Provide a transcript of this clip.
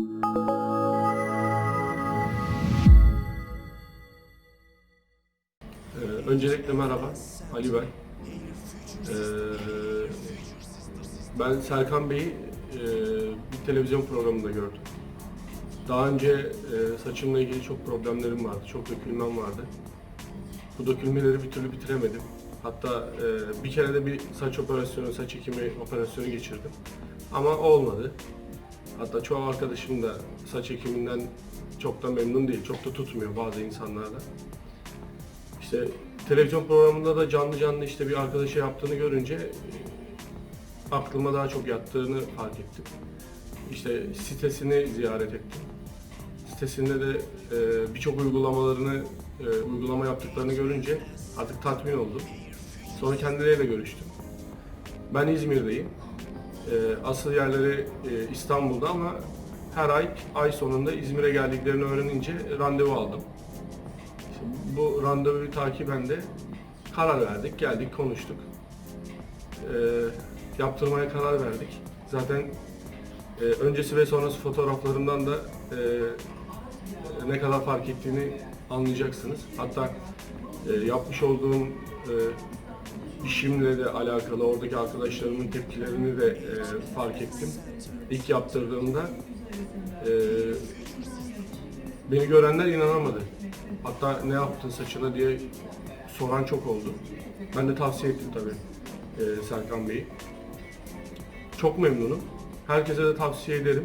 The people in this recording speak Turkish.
Ee, öncelikle merhaba, Ali ben. Ee, ben Serkan Bey'i e, bir televizyon programında gördüm. Daha önce e, saçımla ilgili çok problemlerim vardı, çok dökülmem vardı. Bu dökülmeleri bir türlü bitiremedim. Hatta e, bir kere de bir saç operasyonu, saç ekimi operasyonu geçirdim. Ama olmadı. Hatta çoğu arkadaşım da saç ekiminden çok da memnun değil, çok da tutmuyor bazı insanlarda. İşte televizyon programında da canlı canlı işte bir arkadaşı yaptığını görünce e, aklıma daha çok yattığını fark ettim. İşte sitesini ziyaret ettim. Sitesinde de e, birçok uygulamalarını, e, uygulama yaptıklarını görünce artık tatmin oldum. Sonra kendileriyle görüştüm. Ben İzmir'deyim. E, asıl yerleri e, İstanbul'da ama her ay ay sonunda İzmir'e geldiklerini öğrenince randevu aldım. İşte bu randevuyu takiben de karar verdik, geldik, konuştuk. Ee, yaptırmaya karar verdik. Zaten e, öncesi ve sonrası fotoğraflarından da e, ne kadar fark ettiğini anlayacaksınız. Hatta e, yapmış olduğum e, işimle de alakalı oradaki arkadaşlarımın tepkilerini de e, fark ettim. İlk yaptırdığımda e, Beni görenler inanamadı. Hatta ne yaptın saçına diye soran çok oldu. Ben de tavsiye ettim tabii e, Serkan Bey'i. Çok memnunum. Herkese de tavsiye ederim.